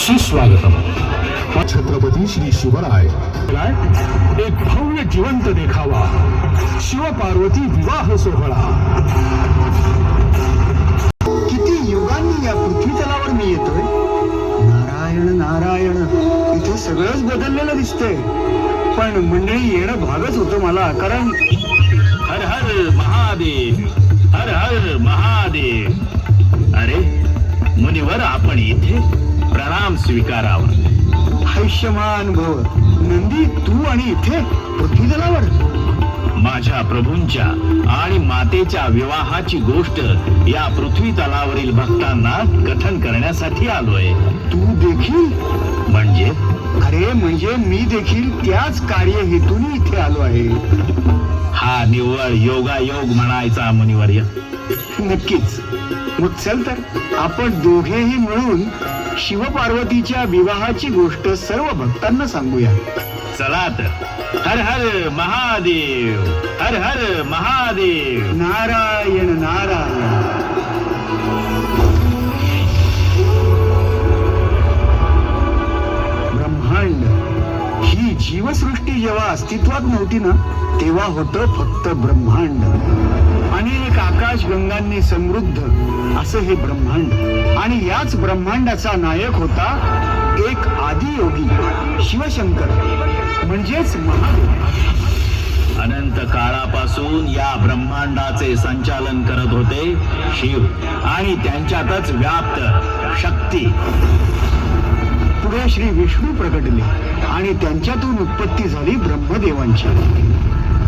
सुस्वागतम छत्रपती श्री शिवराय. एक भव्य जिवंत देखावा. शिवपार्वती विवाह सोहळा. किती युगांनी या पृथ्वी तलावर मी येतोय? नारायण नारायण इथे सगळंच बदललेलं दिसतंय. पण मंडळी येणं भागच होतं मला कारण हर हर महादेव हर हर महादेव. अरे मुनिवर आपण इथे प्रणाम स्वीकारावा. आयुष्यमान भव. नंदी तू आणि इथे पृथ्वी तलावर माझ्या प्रभूंच्या आणि मातेच्या विवाहाची गोष्ट या पृथ्वी तलावरील भक्तांना कथन करण्यासाठी आलोय. तू देखील? म्हणजे? अरे म्हणजे मी देखील त्याच कार्य हेतून इथे आलो आहे. हा निव्वळ योगायोग म्हणायचा मुनिवर्य नक्कीच. मग चल तर आपण दोघेही मिळून शिवपार्वतीच्या विवाहाची गोष्ट सर्व भक्तांना सांगूया. चला तर. हर हर महादेव. हर हर महादेव. नारायण नारायण. ही जेव्हा अस्तित्वात नव्हती ना तेव्हा होतं फक्त ब्रह्मांड. अनेक आकाश गंगांनी समृद्ध असं हे ब्रह्मांड. आणि याच ब्रह्मांडाचा नायक होता एक आदियोगी शिवशंकर. म्हणजेच महादेव. अनंत काळापासून या ब्रह्मांडाचे संचालन करत होते शिव. आणि त्यांच्यातच व्याप्त शक्ती. योगे श्री विष्णू प्रकटले आणि त्यांच्यातून उत्पत्ती झाली ब्रह्मदेवांची.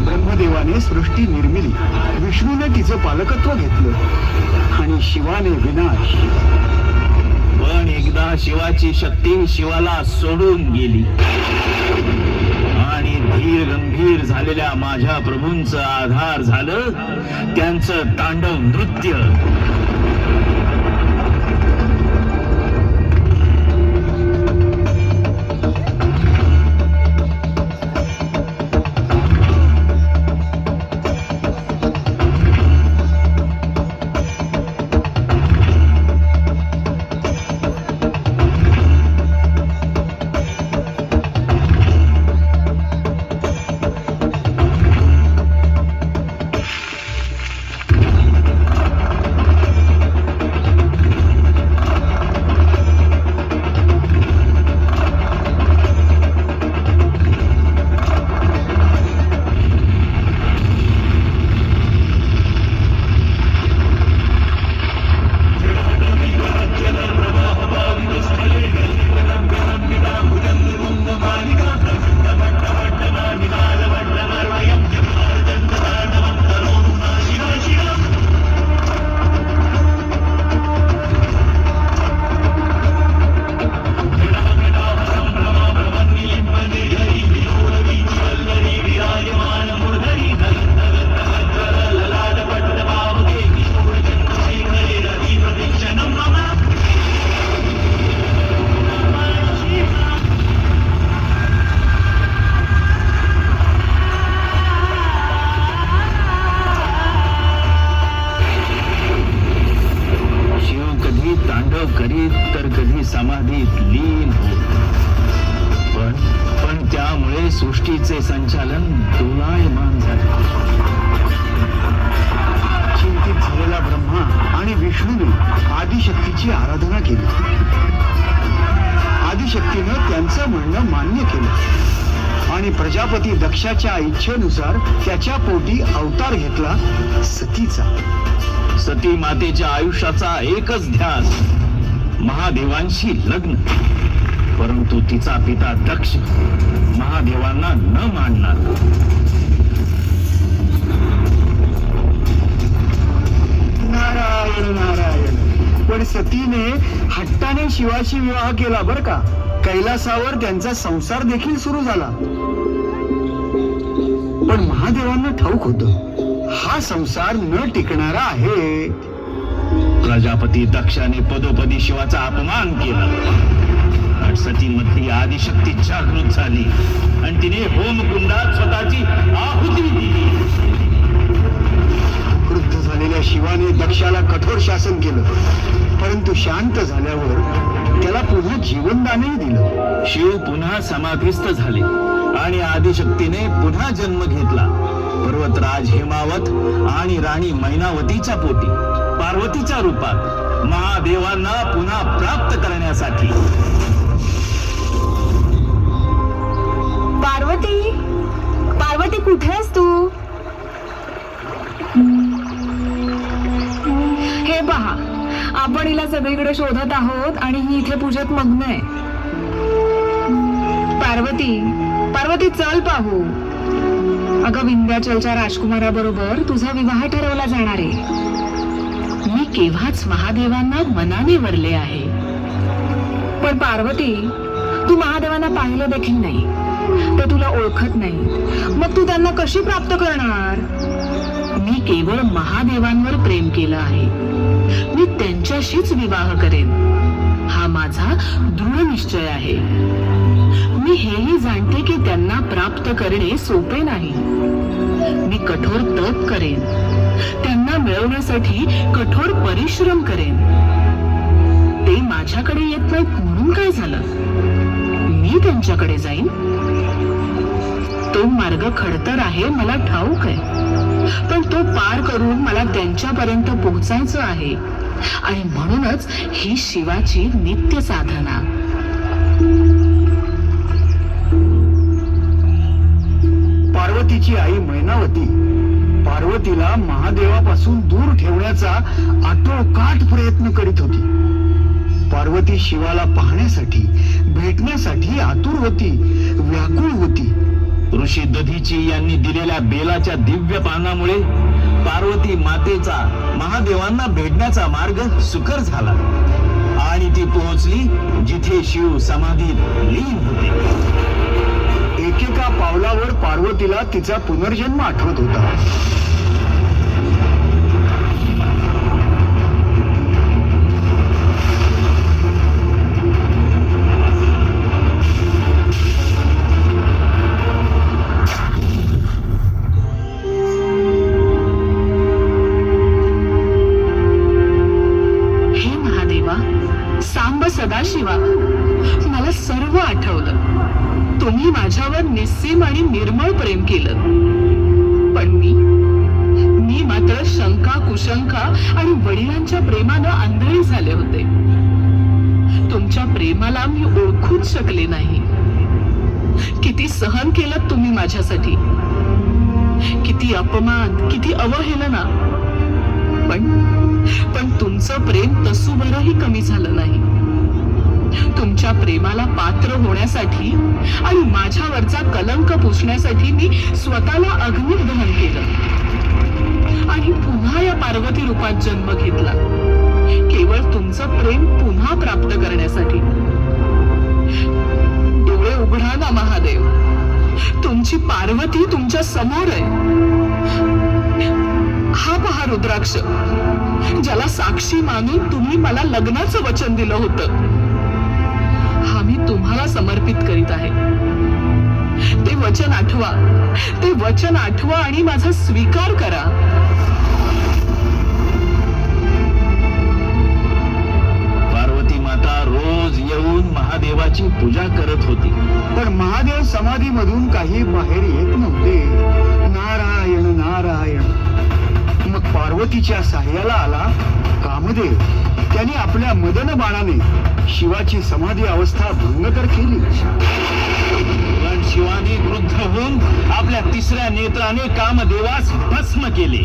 ब्रह्मदेवाने सृष्टी निर्मिली. विष्णूने तिचं पालकत्व घेतलं. आणि शिवाने विनाश. पण एकदा शिवाची शक्ती शिवाला सोडून गेली. आणि धीर गंभीर झालेल्या माझ्या प्रभूंचं आधार झालं. त्यांचं तांडव नृत्य. संचालन दोलायमान झाले. चिंतित झालेला ब्रह्मा आणि विष्णूने आदिशक्तीची आराधना केली. आदिशक्तीनं त्यांचं म्हणणं मान्य केलं. आणि प्रजापती दक्षाच्या इच्छेनुसार त्याच्या पोटी अवतार घेतला सतीचा. सती मातेच्या आयुष्याचा एकच ध्यास. महादेवांशी लग्न. परंतु तिचा पिता दक्ष महादेवांना न मानणार. नारायण नारायण. पण सतीने हट्टाने शिवाशी विवाह केला बर का? कैलासावर त्यांचा संसार देखील सुरू झाला. पण महादेवांना ठाऊक होत हा संसार न टिकणारा आहे. प्रजापती दक्षाने पदोपदी शिवाचा अपमान केला. आणि सती मधली आदिशक्ती जागृत झाली. आणि तिने होमकुंडात स्वतःची आहुती दिली. क्रुद्ध झालेल्या शिवाने दक्षाला कठोर शासन केलं. परंतु शांत झाल्यावर त्याला पुन्हा जीवनदानही दिलं. शिव पुन्हा समाधिस्थ झाले आणि आदिशक्तीने पुन्हा जन्म घेतला. पर्वतराज हेमावत आणि राणी मैनावतीच्या पोटी पार्वतीच्या रूपात महादेवांना पुन्हा प्राप्त करण्यासाठी. पार्वती? पार्वती कुठे आहेस तू? हे पहा आपण हिला सगळीकडे शोधत आहोत आणि ही इथे पूजेत मग्न आहे. पार्वती पार्वती चल पाहू. अगं विंध्याचलच्या राजकुमाराबरोबर तुझा विवाह ठरवला जाणार आहे. मी केव्हाच महादेवांना मनाने वरले आहे. पण पार्वती तू महादेवांना पाहिलं देखील नाही. ते तुला ओळखत नाही. मग तू त्यांना कशी प्राप्त करणार? मी केवळ महादेवांवर प्रेम केलं आहे. मी त्यांच्याशीच विवाह करेन. हा माझा दृढ निश्चय आहे. मी हेही जाणते की त्यांना प्राप्त करणे सोपे नाही. मी कठोर तप करेन. त्यांना मिळवण्यासाठी कठोर परिश्रम करेन. ते माझ्याकडे येत नाहीत म्हणून काय झालं? मी त्यांच्याकडे जाईन? तो मार्ग खडतर आहे मला ठाऊक आहे. पण तो पार करून मला त्यांच्यापर्यंत पोहोचायचं आहे. आणि म्हणूनच ही शिवाची नित्य साधना. पार्वतीची आई मैनावती. पार्वतीला महादेवापासून दूर ठेवण्याचा आटोकाट प्रयत्न करीत होती. पार्वती शिवाला पाहण्यासाठी भेटण्यासाठी आतुर होती व्याकुळ होती. ऋषी दधीची यांनी दिलेल्या बेलाच्या दिव्य पानामुळे पार्वती मातेचा महादेवांना भेटण्याचा मार्ग सुकर झाला. आणि ती पोहोचली जिथे शिव समाधीत लीन होते. एकेका पावलावर पार्वतीला तिचा पुनर्जन्म आठवत होता. सांब शिवा मला सर्व आठवलं. तुम्ही माझ्यावर निस्सीम आणि निर्मळ प्रेम केलं. पण मी मी मात्र शंका कुशंका आणि वडिलांच्या प्रेमानं आंधळी झाले होते. तुमच्या प्रेमाला मी ओळखूच शकले नाही. किती सहन केलं तुम्ही माझ्यासाठी. किती अपमान किती अवहेलना. पण पण तुमचं प्रेम तसूभरही कमी झालं नाही. प्रेमाला पात्र होण्यासाठी आणि माझ्यावरचा कलंक पुसण्यासाठी मी स्वतःला अग्नीत दहन केलं. आणि पुन्हा या पार्वती रूपात जन्म घेतला. केवळ तुमचं प्रेम पुन्हा प्राप्त करण्यासाठी. डोळे उघडा ना महादेव. तुमची पार्वती तुमच्यासमोर आहे. हा पहा रुद्राक्ष. ज्याला साक्षी मानून तुम्ही मला लग्नाचं वचन दिलं होतं. हा मी तुम्हाला समर्पित करीत आहे. ते वचन आठवा. ते वचन आठवा आणि माझा स्वीकार करा. पार्वती माता रोज येऊन महादेवाची पूजा करत होती. पण महादेव समाधीमधून काही बाहेर येत नव्हते. नारायण नारायण. मग पार्वतीच्या साह्याला आला कामदेव. त्याने आपल्या मदन बाणाने शिवाची समाधी अवस्था भंग तर केली. पण शिवाने क्रुद्ध होऊन आपल्या तिसऱ्या नेत्राने कामदेवास भस्म केले.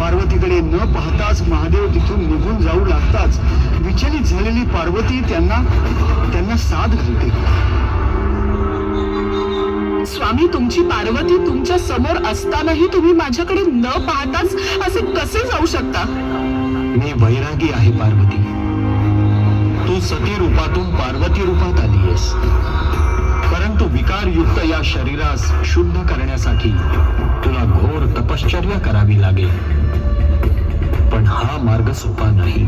पार्वतीकडे न पाहताच महादेव तिथून निघून जाऊ लागताच विचलित झालेली पार्वती त्यांना त्यांना साथ घालते. स्वामी तुमची पार्वती तुमच्यासमोर असतानाही तुम्ही माझ्याकडे न पाहताच असे कसे जाऊ शकता? मी वैरागी आहे पार्वती. तू सती रूपातून पार्वती रूपात आलीयस परंतु विकारयुक्त या शरीरास शुद्ध करण्यासाठी तुला घोर तपश्चर्या करावी लागेल. पण हा मार्ग सोपा नाही.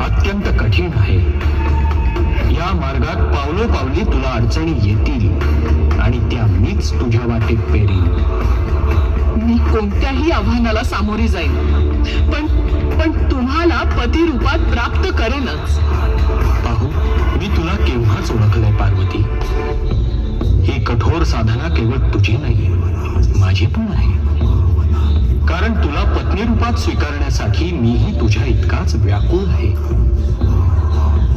अत्यंत कठीण आहे. या मार्गात पावलोपावली तुला अडचणी येतील आणि त्या मीच तुझ्या वाटेत पेरील मी कोणत्याही आव्हानाला सामोरी जाईन. पण पण तुम्हाला पती रूपात प्राप्त करेनच. पार्वती? ही कठोर साधना केवळ तुझी नाही माझी पण आहे कारण तुला पत्नी रूपात स्वीकारण्यासाठी मीही तुझ्या इतकाच व्याकुळ आहे.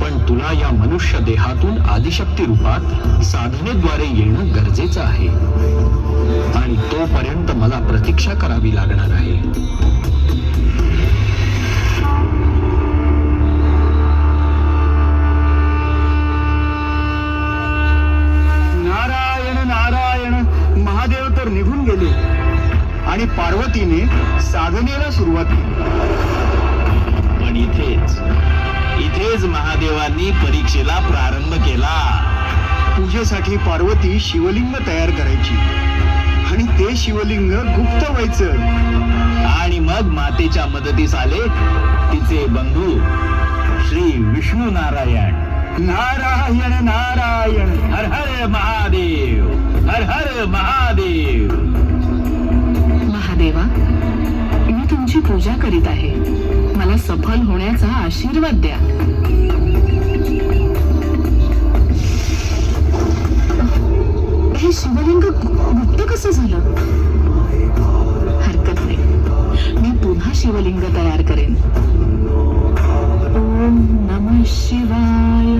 पण तुला या मनुष्य देहातून आदिशक्ती रूपात साधनेद्वारे येणं गरजेचं आहे. आणि तोपर्यंत मला प्रतीक्षा करावी लागणार आहे. महादेव तर निघून गेले. आणि पार्वतीने साधनेला सुरुवात केली. पण इथेच इथेच महादेवांनी परीक्षेला प्रारंभ केला. पूजेसाठी पार्वती शिवलिंग तयार करायची. आणि ते शिवलिंग गुप्त व्हायचं. आणि मग मातेच्या मदतीस आले तिचे बंधू श्री विष्णू नारायण नारायण नारायण. हर हर महादेव. हर हर महादेव. महादेवा मी तुमची पूजा करीत आहे. मला सफल होण्याचा आशीर्वाद द्या. हे शिवलिंग गुप्त कसं झालं? हरकत नाही. मी पुन्हा शिवलिंग तयार करेन. ओम नम शिवाय.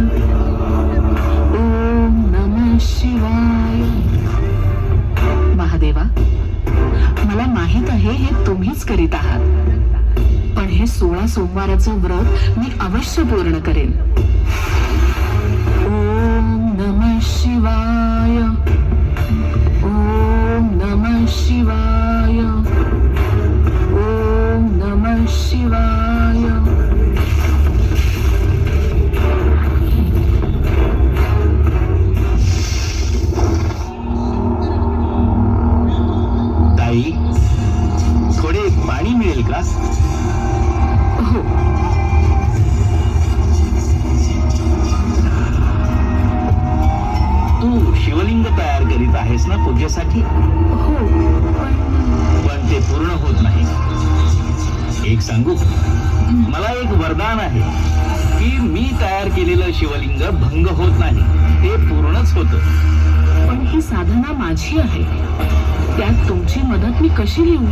ओम नम शिवाय. माहीत आहे हे तुम्हीच करीत आहात. पण हे सोळा सोमवाराचं व्रत मी अवश्य पूर्ण करेन. ओम नम शिवाय. ओम नम शिवाय. करीत आहेस ना पूजेसाठी? हो पण ते पूर्ण होत नाही. एक सांगू? मला एक वरदान आहे की मी तयार केलेलं शिवलिंग भंग होत नाही. ते पूर्णच होत. पण ही साधना माझी आहे. त्यात तुमची मदत मी कशी घेऊ?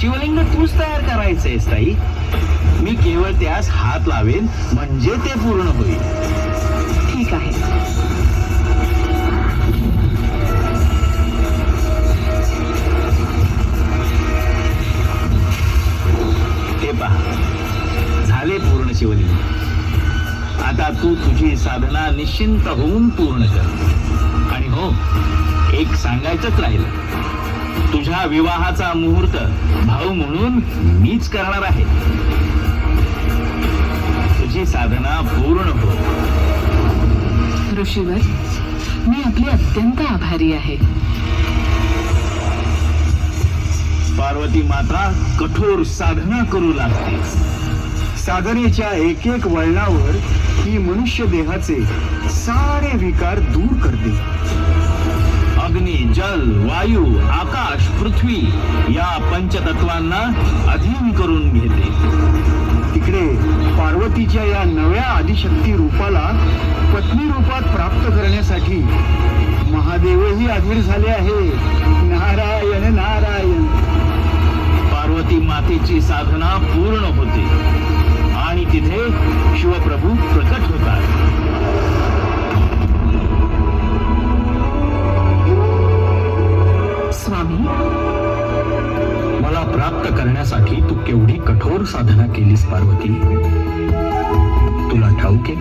शिवलिंग तूच तयार करायचंयस ताई मी केवळ त्यास हात लावेन म्हणजे ते पूर्ण होईल. ठीक आहे. शिवलिंग आता तू तुझी साधना निश्चिंत होऊन पूर्ण कर. आणि हो एक सांगायचंच राहिलं. तुझ्या विवाहाचा मुहूर्त भाऊ म्हणून मीच करणार आहे. तुझी साधना पूर्ण हो. ऋषीवर मी आपली अत्यंत आभारी आहे. पार्वती माता कठोर साधना करू लागते. साधनेच्या एक एक वळणावर ही मनुष्य देहाचे सारे विकार दूर करते. अग्नी जल वायू आकाश पृथ्वी या पंचतत्वांना अधीन करून घेते. तिकडे पार्वतीच्या या नव्या आदिशक्ती रूपाला पत्नी रूपात प्राप्त करण्यासाठी महादेवही अधीर झाले आहे. नारायण नारायण. पार्वती मातेची साधना पूर्ण होते. तिथे शिवप्रभू प्रकट होतात. स्वामी? मला प्राप्त करण्यासाठी तू केवढी कठोर साधना केलीस पार्वती? तुला ठाऊक आहे?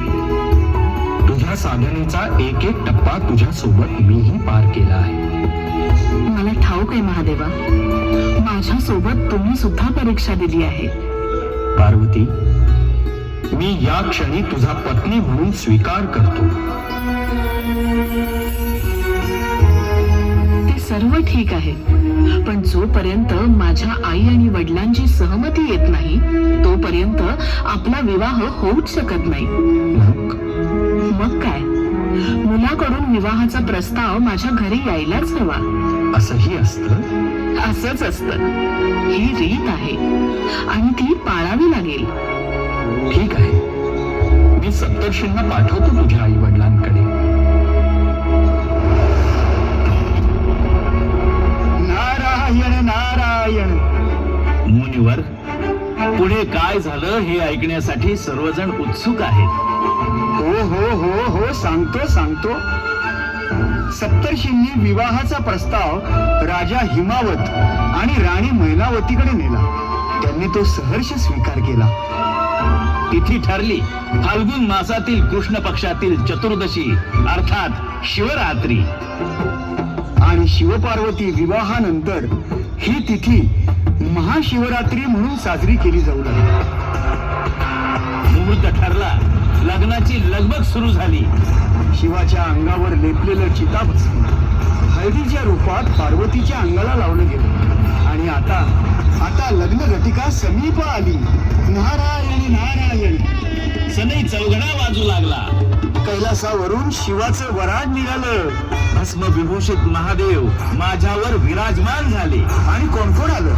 तुझ्या साधनेचा एक एक टप्पा तुझ्या सोबत मीही पार केला आहे. मला ठाऊक आहे महादेवा. माझ्या सोबत तुम्ही सुद्धा परीक्षा दिली आहे. पार्वती मी या क्षणी तुझा पत्नी म्हणून स्वीकार करतो. ते सर्व ठीक आहे. पण जोपर्यंत माझ्या आई आणि वडिलांची सहमती येत नाही तोपर्यंत आपला विवाह होऊच शकत नाही. मग? मग काय? मुलाकडून विवाहाचा प्रस्ताव माझ्या घरी यायलाच हवा. असंही असतं? असंच असतं. ही रीत आहे. आणि ती पाळावी लागेल. ठीक आहे. मी सप्तर्षींना पाठवतो तुझ्या आई वडिलांकडे नारायण नारायण. मुनिवर पुढे काय झालं हे ऐकण्यासाठी सर्वजण उत्सुक आहेत. हो हो हो हो सांगतो सांगतो. सप्तर्षींनी विवाहाचा प्रस्ताव राजा हिमावत आणि राणी मैनावतीकडे नेला. त्यांनी तो सहर्ष स्वीकार केला. तिथी ठरली. फाल्गुन मासातील कृष्ण पक्षातील चतुर्दशी अर्थात शिवरात्री. आणि शिवपार्वती विवाहानंतर ही तिथी महाशिवरात्री म्हणून साजरी केली जाऊ लागली. मुहूर्त ठरला. लग्नाची लगबग सुरू झाली. शिवाच्या अंगावर लेपलेलं चिताभस्म. हळदीच्या रूपात पार्वतीच्या अंगाला लावलं गेलं. आणि आता आता लग्न घटिका समीप आली. नारायण नारायण. सनई चौघडा वाजू लागला. कैलासावरून शिवाचं वराड निघालं. भस्म विभूषित महादेव माझ्यावर विराजमान झाले. आणि कोण कोण आलं?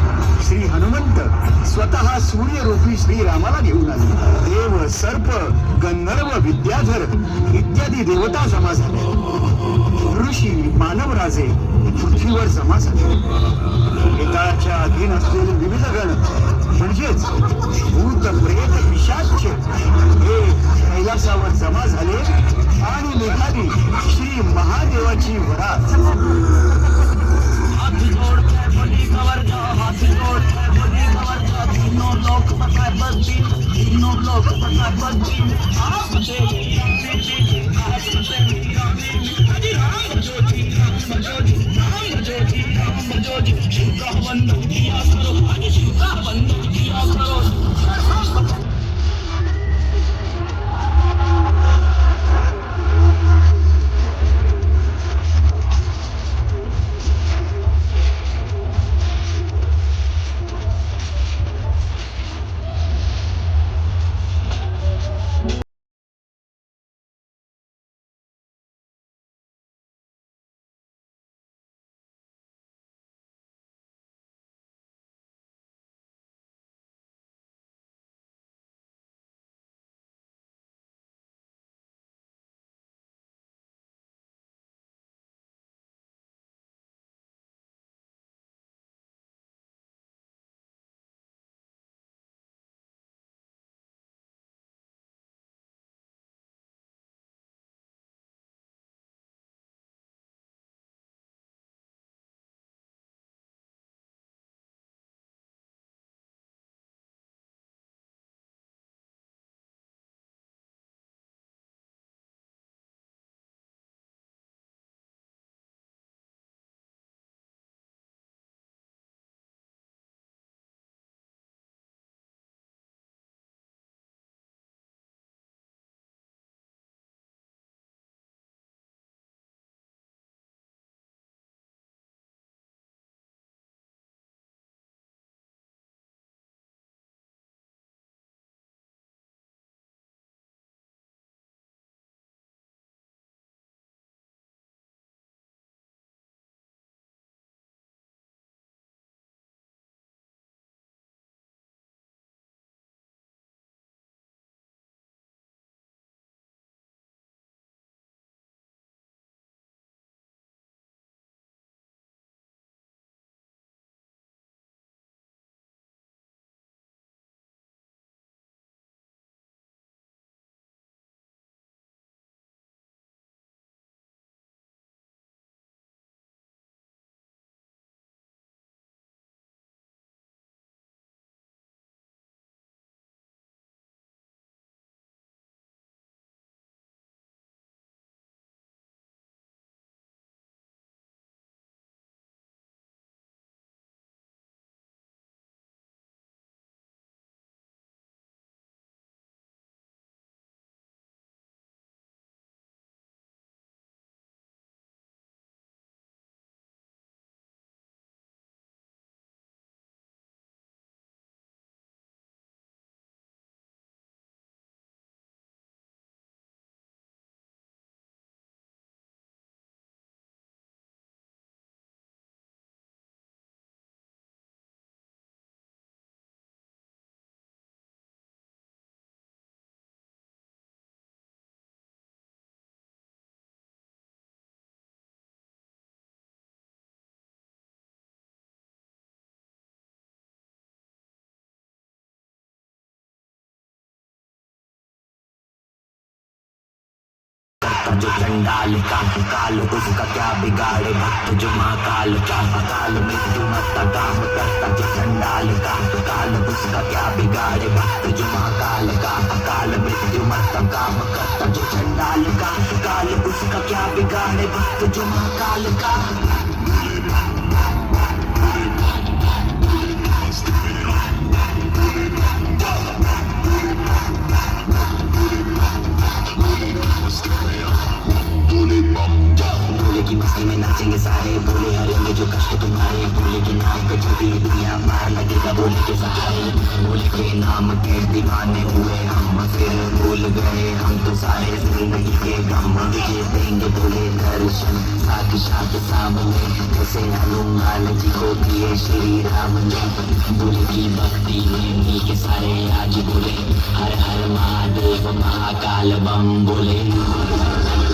श्री हनुमंत. स्वतः सूर्यरूपी श्रीरामाला घेऊन आले. देव सर्प गंधर्व विद्याधर इत्यादी देवता जमा झाले. ऋषी मानवराजे पृथ्वीवर जमा झाले अधीन असलेले विविध गण म्हणजेच भूत प्रेत पिशाच हे कैलासावर जमा झाले आणि निघाली श्री महादेवाची वरात Thank you. জজ রহমান দুনিয়া जो चंडाल का काल उसका क्या बिगाड़े भक्त जो महाकाल का काल मृत्यु मत काम करता जो चंडाल का काल उसका क्या बिगाड़े भक्त जो महाकाल का काल मृत्यु मत काम करता जो चंडाल का काल उसका क्या बिगाड़े भक्त जो महाकाल का भोले की मस्ती में नाचेंगे सारे। बोले हरेंगे जो कष्ट तुम्हारे। भोले के नाम पे छुपी दुनिया। मार लगेगा बोले के सहारे। भोले के नाम के दीवाने हुए हम फिर भूल गए। हम तो सारे ज़िंदगी के गम तुझे देंगे बोले दर्शन। साथ साथ सामने जैसे हनुमान जी को दिए श्री राम ने। भोले की भक्ति में के सारे आज बोले। हर हर महादेव महाकाल बम बोले।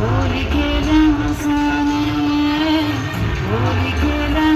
होली खेले मसाने में होली खेले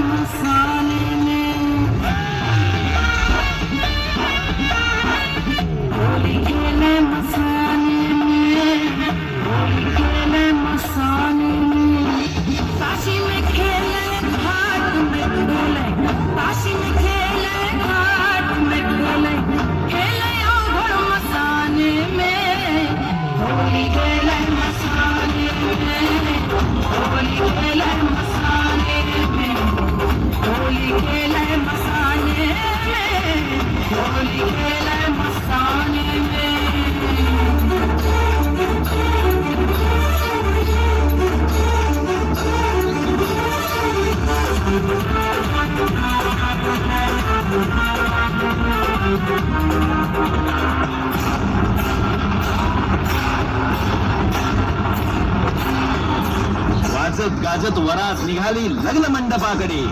वाजत गाजत वरात निघाली लग्न मंडपाकडे.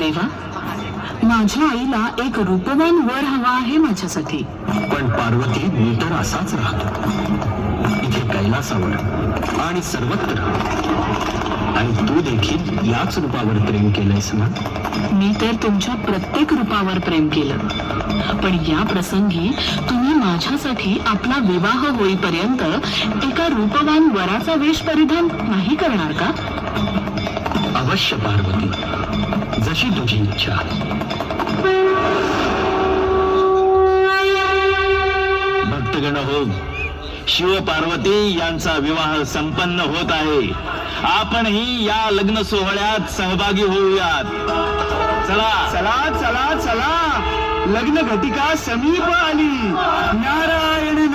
महादेवा माझ्या आईला एक रूपवान वर हवा आहे माझ्यासाठी. पण पार्वती मी तर असाच राहतो. इथे कैलासावर आणि सर्वत्र. आणि तू देखील याच रूपावर प्रेम केलंयस ना? मी तर तुमच्या प्रत्येक रूपावर प्रेम केलं. पण या प्रसंगी तुम्ही माझ्यासाठी आपला विवाह होईपर्यंत एका रूपवान वराचा वेश परिधान नाही करणार का? अवश्य पार्वती. जशी तुझी इच्छा भक्तगण हो शिव पार्वती यांचा विवाह संपन्न होत आहे. आपणही या लग्न सोहळ्यात सहभागी होऊयात. चला. चला चला चला. लग्न घटिका समीप आली. नारायण